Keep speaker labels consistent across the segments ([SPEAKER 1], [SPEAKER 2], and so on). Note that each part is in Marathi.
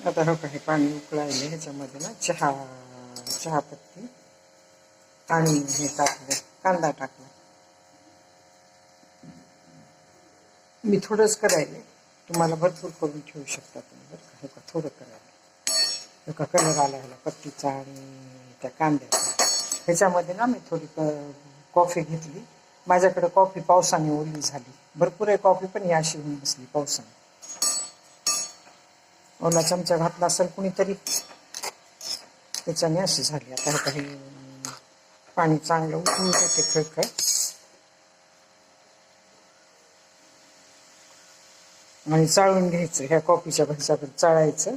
[SPEAKER 1] आता हो काही पाणी उकळायले ह्याच्यामध्ये ना चहा चहापत्ती आणि हे टाकलं कांदा टाकला. मी थोडंच करायले. तुम्हाला भरपूर करून ठेवू शकता तुम्ही बरं का. हे का थोडं करायला. हे का कलर आला ह्याला पत्तीचा आणि त्या कांद्याचा. ह्याच्यामध्ये ना मी थोडी कॉफी घेतली. माझ्याकडे कॉफी पावसाने ओली झाली. भरपूर आहे कॉफी पण ही अशी होऊन बसली पावसाने. ओला चमचा घातला असेल कुणीतरी त्याच्याने अशी झाली. आता हे काही पाणी चांगलं उकळून येते खळखळ. आणि चाळून घ्यायचं ह्या कॉफीच्या भरच्यावर चाळायचं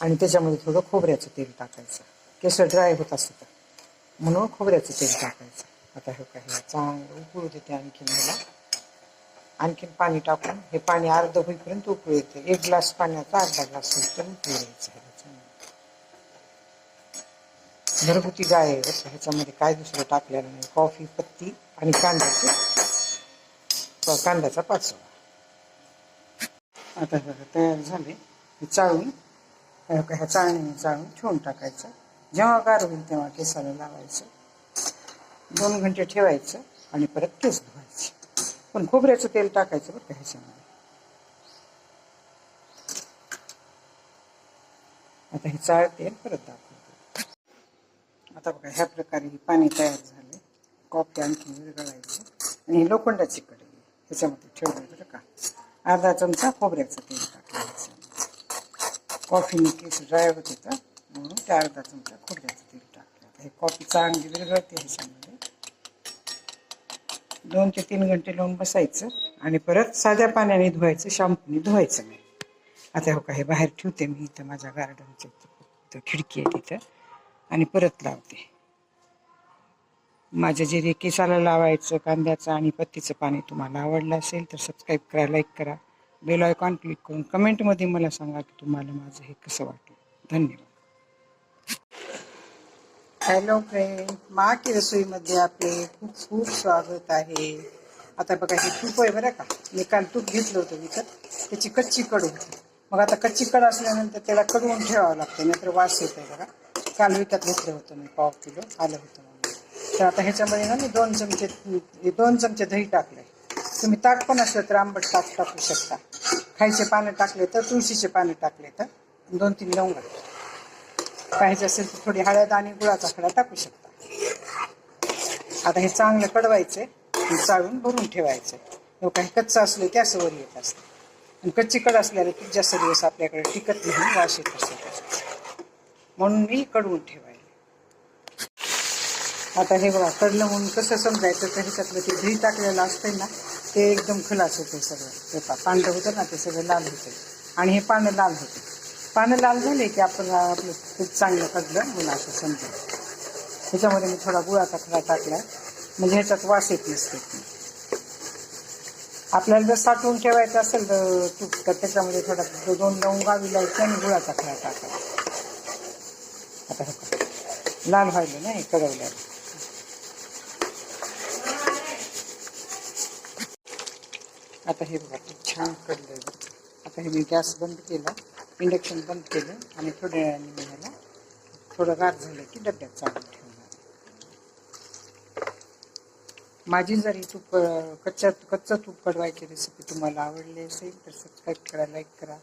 [SPEAKER 1] आणि त्याच्यामध्ये थोडं खोबऱ्याचं तेल टाकायचं. केसर ड्राय होत असतं म्हणून खोबऱ्याचं तेल टाकायचं. आता हे काही चांगलं उकळू देते आणखी मला आणखीन पाणी टाकून हे पाणी अर्ध होईपर्यंत उकळू येते. एक ग्लास पाण्याचा अर्धा ग्लास होईपर्यंत उकळू घरगुती गाय आहे ह्याच्यामध्ये काय दुसरं टाकलेलं नाही. कॉफी पत्ती आणि कांद्याचे कांद्याचा पाचवा आता तयार झाले. हे चाळून ह्या ह्या चाळणीने चाळून ठेवून टाकायचं. जेव्हा गार होईल तेव्हा केसाला लावायचं. दोन घंटे ठेवायचं आणि परत केस धुवायचे. पण खोबऱ्याचं तेल टाकायचं बरं का ह्याच्यामध्ये. आता हे चाळते तेल परत दाखवतो. आता बघा ह्या प्रकारे हे पाणी तयार झाले कॉफी आणखी विरघळायची. आणि ही लोखंडाची कढई ह्याच्यामध्ये ठेवलं बरं का. अर्धा चमचा खोबऱ्याचं तेल टाकायचं. कॉफीने केस ड्राय होते तर म्हणून त्या अर्धा चमचा खोबऱ्याचं तेल टाकलं. आता हे कॉफी चांगली विरघळते ह्याच्यामध्ये. दोन ते तीन घंटे लावून बसायचं आणि परत साध्या पाण्याने धुवायचं शॅम्पूने धुवायचं नाही. आता हो का हे बाहेर ठेवते मी इथं माझ्या गार्डनच्या इथं खिडकी आहे तिथं. आणि परत लावते. माझ्या जे रे केसाला लावायचं कांद्याचं आणि पत्तीचं पाणी तुम्हाला आवडलं असेल तर सबस्क्राईब करा लाईक करा. बेल आयकॉन क्लिक करून कमेंटमध्ये मला सांगा की तुम्हाला माझं हे कसं वाटलं. धन्यवाद. हॅलो फ्रेंड मा की रसोईमध्ये आपले खूप खूप स्वागत आहे. आता बघा हे तूप आहे बरं का? मी काल तूप घेतलं होतं विकत. त्याची कच्ची कड होती. मग आता कच्ची कड असल्यानंतर त्याला कडवून ठेवावं लागतं नाहीतर वास येत आहे बघा. काल विकत घेतलं होतं मी पाव किलो आलं होतं मग तर आता ह्याच्यामध्ये ना मी दोन चमचे दोन चमचे दही टाकले तुम्ही ताक पण असलं तर आंबट ताक टाकू शकता. खायचे पानं टाकले तर तुळशीचे पानं टाकले तर दोन तीन लवंग पाहिजे असेल तर थोडी हळद आणि गुळाचा खडा टाकू शकता. आता हे चांगलं कडवायचे आणि चाळून भरून ठेवायचं हे काही कच्चं असलं की असं वर येत असतं आणि कच्ची कड असल्याने ती जास्त दिवस आपल्याकडे टिकत नाही वास येत असतो. म्हणून मी कडवून ठेवायला. आता हे बघा कडलं म्हणून कसं समजायचं तर ह्याच्यातलं ते दही टाकलेलं असतंय ना ते एकदम खलास होते सगळं. हे पांढरं होतं ना ते सगळं लाल होते आणि हे पानं लाल होते पानं लाल झाले की आपण आपलं खूप चांगलं कडलं म्हणून असं समजायचं ह्याच्यामध्ये मी थोडा गुळाचा खडा टाकला. म्हणजे ह्याच्यात वास येत नसते. आपल्याला जर साठवून ठेवायचं असेल तर तूप तर त्याच्यामध्ये थोडा दोन दोन लवंगा विलायचे आणि गुळाचा खडा टाकायचा आता लाल व्हायला नाही कडवल्या आता हे बघा खूप छान कडलं आता हे मी गॅस बंद केला इंडक्शन बंद केलं आणि थोड्या वेळाने मी ह्याला थोडं गार झालं की डब्यात चालू ठेवणार. माझी जर ही तूप कच्च्या कच्चं तूप कडवायची रेसिपी तुम्हाला आवडली असेल तर सबस्क्राईब करा लाईक करा.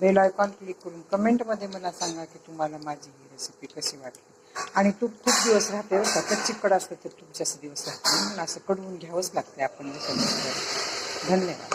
[SPEAKER 1] बेल आयकॉन क्लिक करून कमेंटमध्ये मला सांगा की तुम्हाला माझी ही रेसिपी कशी वाटली. आणि तूप खूप दिवस राहते का कच्ची कड असते तर तूप जास्त दिवस राहते. म्हणून असं कडवून घ्यावंच लागते आपण धन्यवाद.